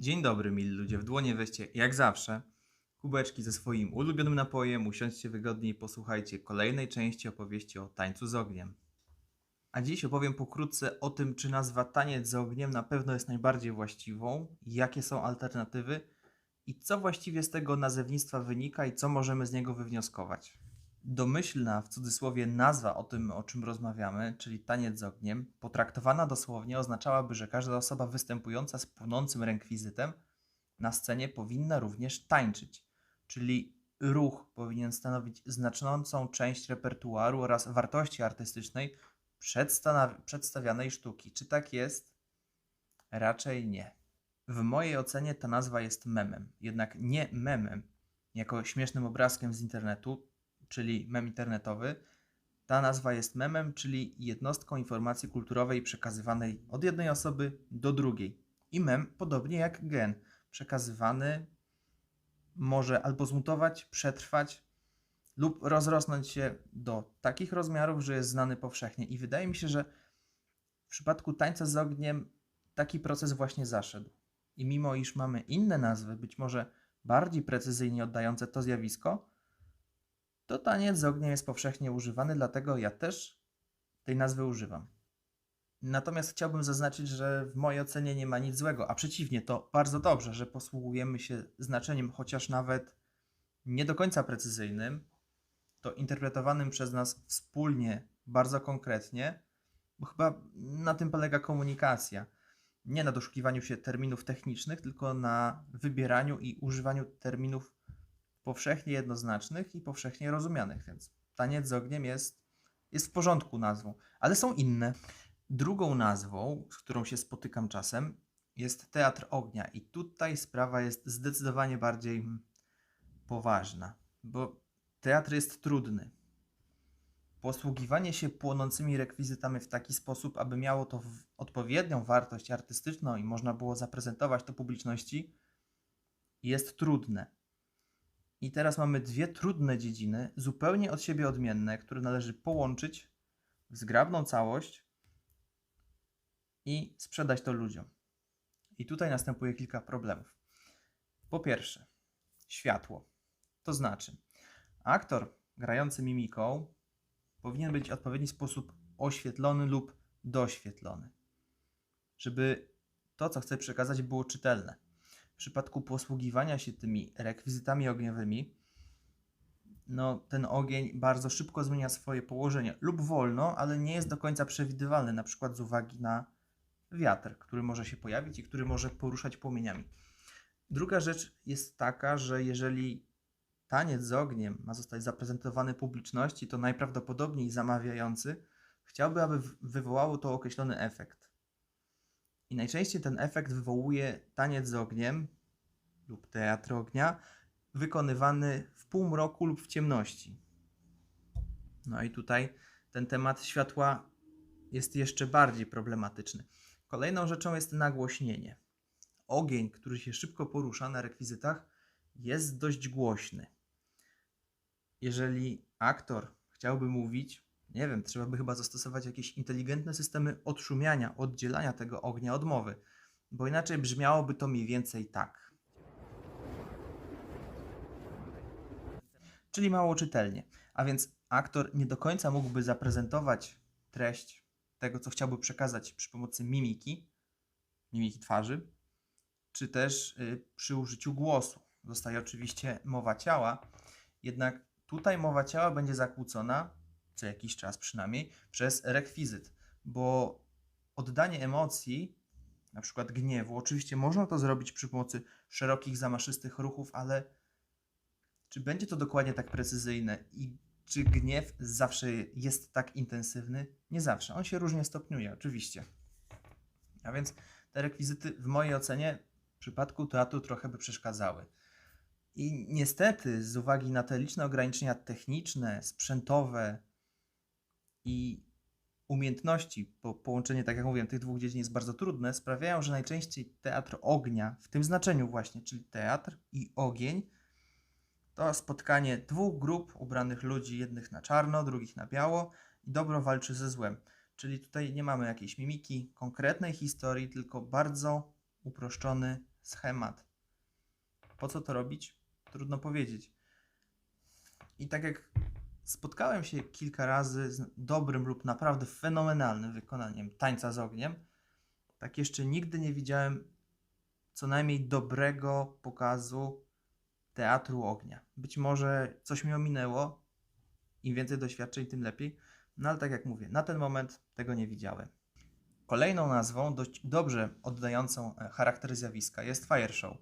Dzień dobry, mili ludzie. W dłonie weźcie, jak zawsze, kubeczki ze swoim ulubionym napojem, usiądźcie wygodnie i posłuchajcie kolejnej części opowieści o tańcu z ogniem. A dziś opowiem pokrótce o tym, czy nazwa taniec z ogniem na pewno jest najbardziej właściwą, jakie są alternatywy i co właściwie z tego nazewnictwa wynika i co możemy z niego wywnioskować. Domyślna, w cudzysłowie, nazwa o tym, o czym rozmawiamy, czyli taniec z ogniem, potraktowana dosłownie oznaczałaby, że każda osoba występująca z płonącym rekwizytem na scenie powinna również tańczyć, czyli ruch powinien stanowić znaczącą część repertuaru oraz wartości artystycznej przedstawianej sztuki. Czy tak jest? Raczej nie. W mojej ocenie ta nazwa jest memem, jednak nie memem jako śmiesznym obrazkiem z internetu, czyli mem internetowy. Ta nazwa jest memem, czyli jednostką informacji kulturowej przekazywanej od jednej osoby do drugiej. I mem, podobnie jak gen, przekazywany może albo zmutować, przetrwać lub rozrosnąć się do takich rozmiarów, że jest znany powszechnie. I wydaje mi się, że w przypadku tańca z ogniem taki proces właśnie zaszedł. I mimo iż mamy inne nazwy, być może bardziej precyzyjnie oddające to zjawisko, to taniec z ogniem jest powszechnie używany, dlatego ja też tej nazwy używam. Natomiast chciałbym zaznaczyć, że w mojej ocenie nie ma nic złego, a przeciwnie, to bardzo dobrze, że posługujemy się znaczeniem, chociaż nawet nie do końca precyzyjnym, to interpretowanym przez nas wspólnie, bardzo konkretnie, bo chyba na tym polega komunikacja. Nie na doszukiwaniu się terminów technicznych, tylko na wybieraniu i używaniu terminów powszechnie jednoznacznych i powszechnie rozumianych. Więc taniec z ogniem jest, jest w porządku nazwą, ale są inne. Drugą nazwą, z którą się spotykam czasem, jest teatr ognia, i tutaj sprawa jest zdecydowanie bardziej mm, poważna, bo teatr jest trudny. Posługiwanie się płonącymi rekwizytami w taki sposób, aby miało to odpowiednią wartość artystyczną i można było zaprezentować to publiczności, jest trudne. I teraz mamy dwie trudne dziedziny, zupełnie od siebie odmienne, które należy połączyć w zgrabną całość i sprzedać to ludziom. I tutaj następuje kilka problemów. Po pierwsze, światło. To znaczy, aktor grający mimiką powinien być w odpowiedni sposób oświetlony lub doświetlony, żeby to, co chce przekazać, było czytelne. W przypadku posługiwania się tymi rekwizytami ogniowymi, no, ten ogień bardzo szybko zmienia swoje położenie lub wolno, ale nie jest do końca przewidywalny, na przykład z uwagi na wiatr, który może się pojawić i który może poruszać płomieniami. Druga rzecz jest taka, że jeżeli taniec z ogniem ma zostać zaprezentowany publiczności, to najprawdopodobniej zamawiający chciałby, aby wywołało to określony efekt. I najczęściej ten efekt wywołuje taniec z ogniem lub teatr ognia, wykonywany w półmroku lub w ciemności. No i tutaj ten temat światła jest jeszcze bardziej problematyczny. Kolejną rzeczą jest nagłośnienie. Ogień, który się szybko porusza na rekwizytach, jest dość głośny. Jeżeli aktor chciałby mówić, nie wiem, trzeba by chyba zastosować jakieś inteligentne systemy odszumiania, oddzielania tego ognia od mowy, bo inaczej brzmiałoby to mniej więcej tak. Czyli mało czytelnie. A więc aktor nie do końca mógłby zaprezentować treść tego, co chciałby przekazać przy pomocy mimiki, mimiki twarzy, czy też y, przy użyciu głosu. Zostaje oczywiście mowa ciała, jednak tutaj mowa ciała będzie zakłócona, co jakiś czas przynajmniej, przez rekwizyt, bo oddanie emocji, na przykład gniewu, oczywiście można to zrobić przy pomocy szerokich, zamaszystych ruchów, ale czy będzie to dokładnie tak precyzyjne i czy gniew zawsze jest tak intensywny? Nie zawsze. On się różnie stopniuje, oczywiście. A więc te rekwizyty w mojej ocenie w przypadku teatru trochę by przeszkadzały. I niestety, z uwagi na te liczne ograniczenia techniczne, sprzętowe i umiejętności, bo połączenie, tak jak mówiłem, tych dwóch dziedzin jest bardzo trudne, sprawiają, że najczęściej teatr ognia, w tym znaczeniu właśnie, czyli teatr i ogień, to spotkanie dwóch grup ubranych ludzi, jednych na czarno, drugich na biało i dobro walczy ze złem. Czyli tutaj nie mamy jakiejś mimiki, konkretnej historii, tylko bardzo uproszczony schemat. Po co to robić? Trudno powiedzieć. I tak jak spotkałem się kilka razy z dobrym lub naprawdę fenomenalnym wykonaniem tańca z ogniem, tak jeszcze nigdy nie widziałem co najmniej dobrego pokazu teatru ognia. Być może coś mi ominęło, im więcej doświadczeń, tym lepiej, no ale tak jak mówię, na ten moment tego nie widziałem. Kolejną nazwą, dość dobrze oddającą e, charakter zjawiska, jest fire show,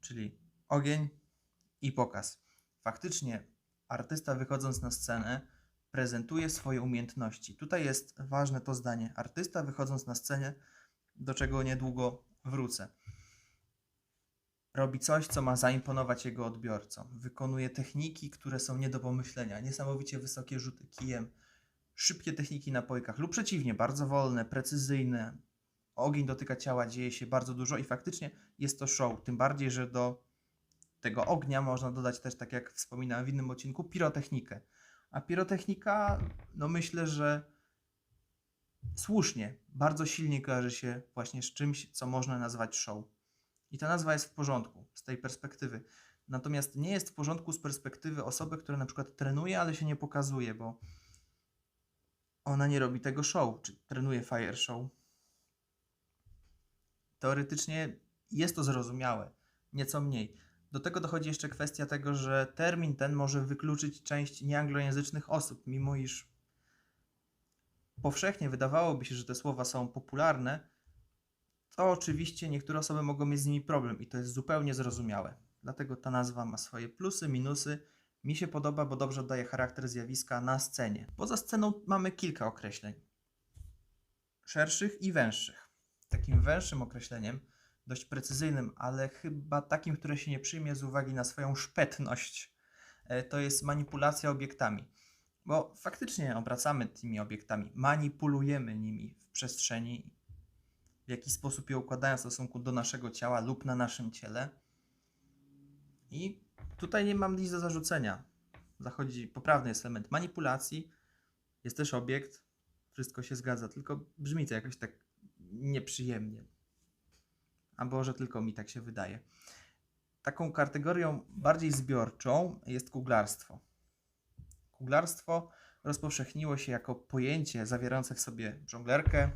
czyli ogień i pokaz. Faktycznie artysta wychodząc na scenę prezentuje swoje umiejętności. Tutaj jest ważne to zdanie. Artysta wychodząc na scenę, do czego niedługo wrócę, robi coś, co ma zaimponować jego odbiorcom. Wykonuje techniki, które są nie do pomyślenia. Niesamowicie wysokie rzuty kijem, szybkie techniki na pojkach lub przeciwnie, bardzo wolne, precyzyjne. Ogień dotyka ciała, dzieje się bardzo dużo i faktycznie jest to show. Tym bardziej, że do tego ognia można dodać też, tak jak wspominałem w innym odcinku, pirotechnikę. A pirotechnika, no myślę, że słusznie, bardzo silnie kojarzy się właśnie z czymś, co można nazwać show. I ta nazwa jest w porządku z tej perspektywy. Natomiast nie jest w porządku z perspektywy osoby, która na przykład trenuje, ale się nie pokazuje, bo ona nie robi tego show, czy trenuje fire show. Teoretycznie jest to zrozumiałe, nieco mniej. Do tego dochodzi jeszcze kwestia tego, że termin ten może wykluczyć część nieanglojęzycznych osób, mimo iż powszechnie wydawałoby się, że te słowa są popularne, to oczywiście niektóre osoby mogą mieć z nimi problem i to jest zupełnie zrozumiałe. Dlatego ta nazwa ma swoje plusy, minusy. Mi się podoba, bo dobrze oddaje charakter zjawiska na scenie. Poza sceną mamy kilka określeń. Szerszych i węższych. Takim węższym określeniem, dość precyzyjnym, ale chyba takim, które się nie przyjmie z uwagi na swoją szpetność, e, to jest manipulacja obiektami. Bo faktycznie obracamy tymi obiektami, manipulujemy nimi w przestrzeni w jaki sposób je układają w stosunku do naszego ciała lub na naszym ciele. I tutaj nie mam nic do zarzucenia. Zachodzi poprawny jest element manipulacji, jest też obiekt, wszystko się zgadza, tylko brzmi to jakoś tak nieprzyjemnie. A może tylko mi tak się wydaje. Taką kategorią bardziej zbiorczą jest kuglarstwo. Kuglarstwo rozpowszechniło się jako pojęcie zawierające w sobie żonglerkę,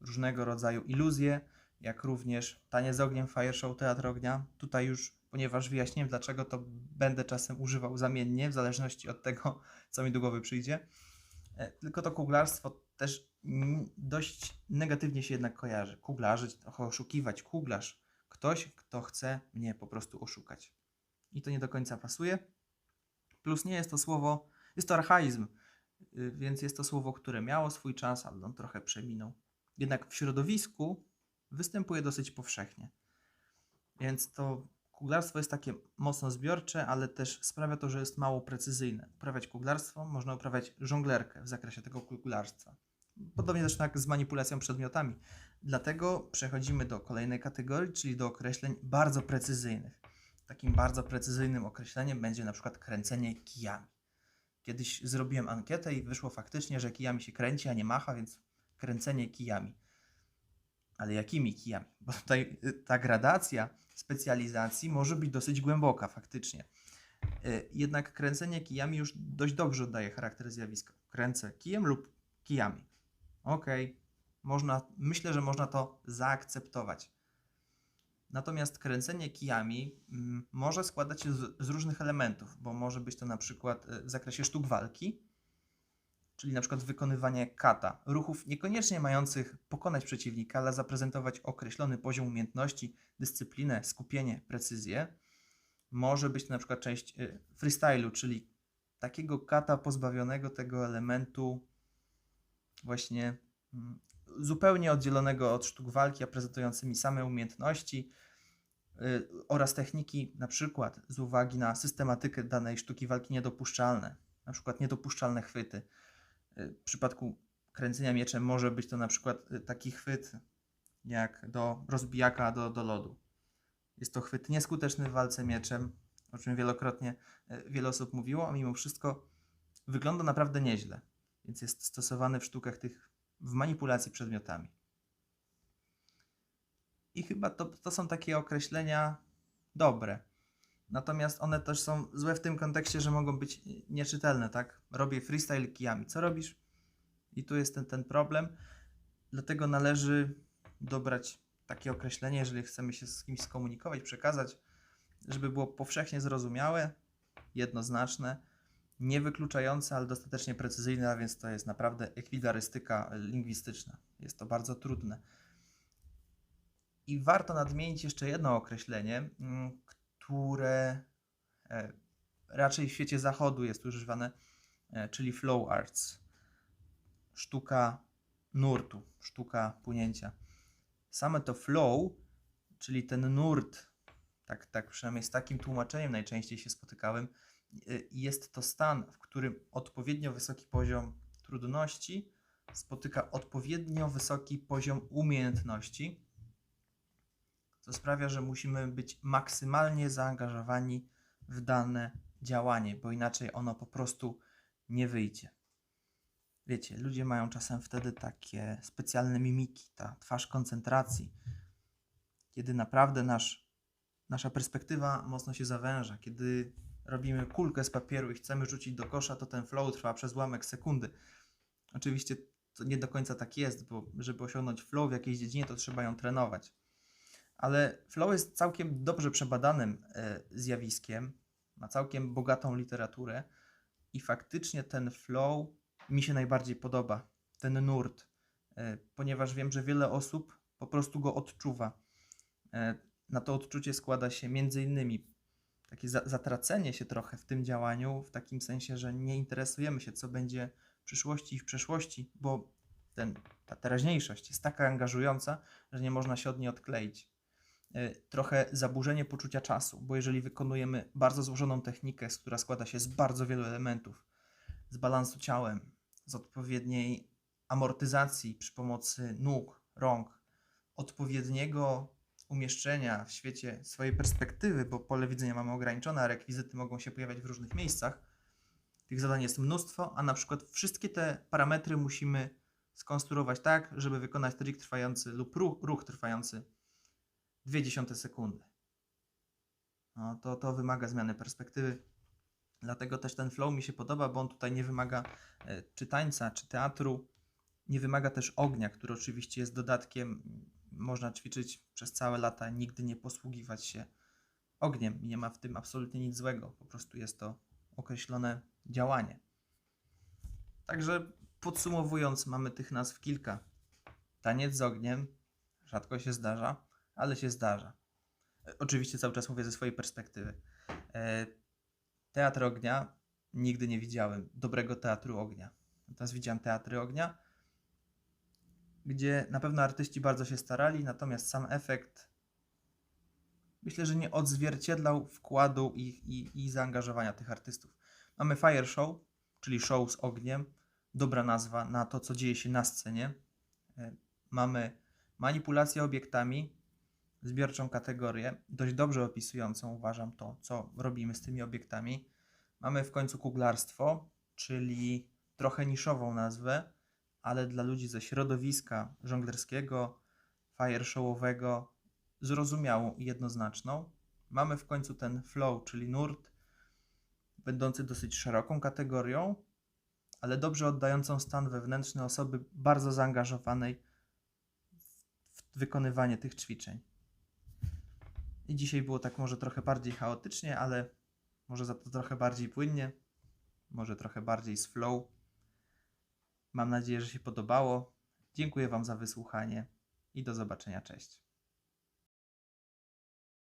różnego rodzaju iluzje, jak również Tanie z ogniem, Fire Show, Teatr ognia. Tutaj już, ponieważ wyjaśniłem dlaczego, to będę czasem używał zamiennie, w zależności od tego, co mi do głowy przyjdzie. E, tylko to kuglarstwo też dość negatywnie się jednak kojarzy. Kuglarzyć, oszukiwać, kuglarz. Ktoś, kto chce mnie po prostu oszukać. I to nie do końca pasuje. Plus nie jest to słowo, jest to archaizm, y, więc jest to słowo, które miało swój czas, ale on trochę przeminął jednak w środowisku występuje dosyć powszechnie. Więc to kuglarstwo jest takie mocno zbiorcze, ale też sprawia to, że jest mało precyzyjne. Uprawiać kuglarstwo można uprawiać żonglerkę w zakresie tego kuglarstwa. Podobnie zresztą jak z manipulacją przedmiotami. Dlatego przechodzimy do kolejnej kategorii, czyli do określeń bardzo precyzyjnych. Takim bardzo precyzyjnym określeniem będzie na przykład kręcenie kijami. Kiedyś zrobiłem ankietę i wyszło faktycznie, że kijami się kręci, a nie macha, więc kręcenie kijami. Ale jakimi kijami? Bo tutaj y, ta gradacja specjalizacji może być dosyć głęboka faktycznie. Y, jednak kręcenie kijami już dość dobrze oddaje charakter zjawiska. Kręcę kijem lub kijami. Ok, można, myślę, że można to zaakceptować. Natomiast kręcenie kijami mm, może składać się z, różnych elementów, bo może być to na przykład y, w zakresie sztuk walki, czyli na przykład wykonywanie kata, ruchów niekoniecznie mających pokonać przeciwnika, ale zaprezentować określony poziom umiejętności, dyscyplinę, skupienie, precyzję. Może być to na przykład część y, freestylu, czyli takiego kata pozbawionego tego elementu właśnie mm, zupełnie oddzielonego od sztuk walki, a prezentującymi same umiejętności y, oraz techniki, na przykład z uwagi na systematykę danej sztuki walki niedopuszczalne, na przykład niedopuszczalne chwyty, w przypadku kręcenia mieczem może być to na przykład y, taki chwyt jak do rozbijaka do, do lodu. Jest to chwyt nieskuteczny w walce mieczem, o czym wielokrotnie y, wiele osób mówiło, a mimo wszystko wygląda naprawdę nieźle, więc jest stosowany w sztukach tych w manipulacji przedmiotami. I chyba to, to są takie określenia dobre. Natomiast one też są złe w tym kontekście, że mogą być nieczytelne, tak? Robię freestyle kijami. Co robisz? I tu jest ten, ten problem. Dlatego należy dobrać takie określenie, jeżeli chcemy się z kimś skomunikować, przekazać, żeby było powszechnie zrozumiałe, jednoznaczne, niewykluczające, ale dostatecznie precyzyjne, a więc to jest naprawdę ekwidarystyka lingwistyczna. Jest to bardzo trudne. I warto nadmienić jeszcze jedno określenie, mm, które e, raczej w świecie zachodu jest używane, e, czyli flow arts. Sztuka nurtu, sztuka płynięcia. Same to flow, czyli ten nurt, tak, tak przynajmniej z takim tłumaczeniem najczęściej się spotykałem, jest to stan, w którym odpowiednio wysoki poziom trudności spotyka odpowiednio wysoki poziom umiejętności, co sprawia, że musimy być maksymalnie zaangażowani w dane działanie, bo inaczej ono po prostu nie wyjdzie. Wiecie, ludzie mają czasem wtedy takie specjalne mimiki, ta twarz koncentracji, kiedy naprawdę nasz, nasza perspektywa mocno się zawęża, kiedy robimy kulkę z papieru i chcemy rzucić do kosza, to ten flow trwa przez ułamek sekundy. Oczywiście to nie do końca tak jest, bo żeby osiągnąć flow w jakiejś dziedzinie, to trzeba ją trenować. Ale flow jest całkiem dobrze przebadanym e, zjawiskiem, ma całkiem bogatą literaturę i faktycznie ten flow mi się najbardziej podoba, ten nurt, e, ponieważ wiem, że wiele osób po prostu go odczuwa. E, na to odczucie składa się między innymi takie zatracenie się trochę w tym działaniu, w takim sensie, że nie interesujemy się, co będzie w przyszłości i w przeszłości, bo ten, ta teraźniejszość jest taka angażująca, że nie można się od niej odkleić. E, trochę zaburzenie poczucia czasu, bo jeżeli wykonujemy bardzo złożoną technikę, która składa się z bardzo wielu elementów, z balansu ciałem, z odpowiedniej amortyzacji przy pomocy nóg, rąk, odpowiedniego umieszczenia w świecie swojej perspektywy, bo pole widzenia mamy ograniczone, a rekwizyty mogą się pojawiać w różnych miejscach. Tych zadań jest mnóstwo, a na przykład wszystkie te parametry musimy skonstruować tak, żeby wykonać trik trwający lub ruch, ruch trwający 0,2 sekundy. No, to, to wymaga zmiany perspektywy. Dlatego też ten flow mi się podoba, bo on tutaj nie wymaga e, czy tańca, czy teatru. Nie wymaga też ognia, który oczywiście jest dodatkiem. Można ćwiczyć przez całe lata, nigdy nie posługiwać się ogniem. Nie ma w tym absolutnie nic złego. Po prostu jest to określone działanie. Także podsumowując, mamy tych nazw kilka. Taniec z ogniem rzadko się zdarza, ale się zdarza. E, oczywiście cały czas mówię ze swojej perspektywy. E, teatr ognia nigdy nie widziałem dobrego teatru ognia. Natomiast widziałem teatry ognia, gdzie na pewno artyści bardzo się starali, natomiast sam efekt myślę, że nie odzwierciedlał wkładu i, i, i zaangażowania tych artystów. Mamy Fire Show, czyli show z ogniem, dobra nazwa na to, co dzieje się na scenie. E, mamy manipulację obiektami, zbiorczą kategorię, dość dobrze opisującą, uważam, to, co robimy z tymi obiektami. Mamy w końcu kuglarstwo, czyli trochę niszową nazwę, ale dla ludzi ze środowiska żonglerskiego, fire showowego, zrozumiałą i jednoznaczną. Mamy w końcu ten flow, czyli nurt, będący dosyć szeroką kategorią, ale dobrze oddającą stan wewnętrzny osoby bardzo zaangażowanej w wykonywanie tych ćwiczeń. I dzisiaj było tak może trochę bardziej chaotycznie, ale może za to trochę bardziej płynnie, może trochę bardziej z flow. Mam nadzieję, że się podobało. Dziękuję Wam za wysłuchanie i do zobaczenia. Cześć.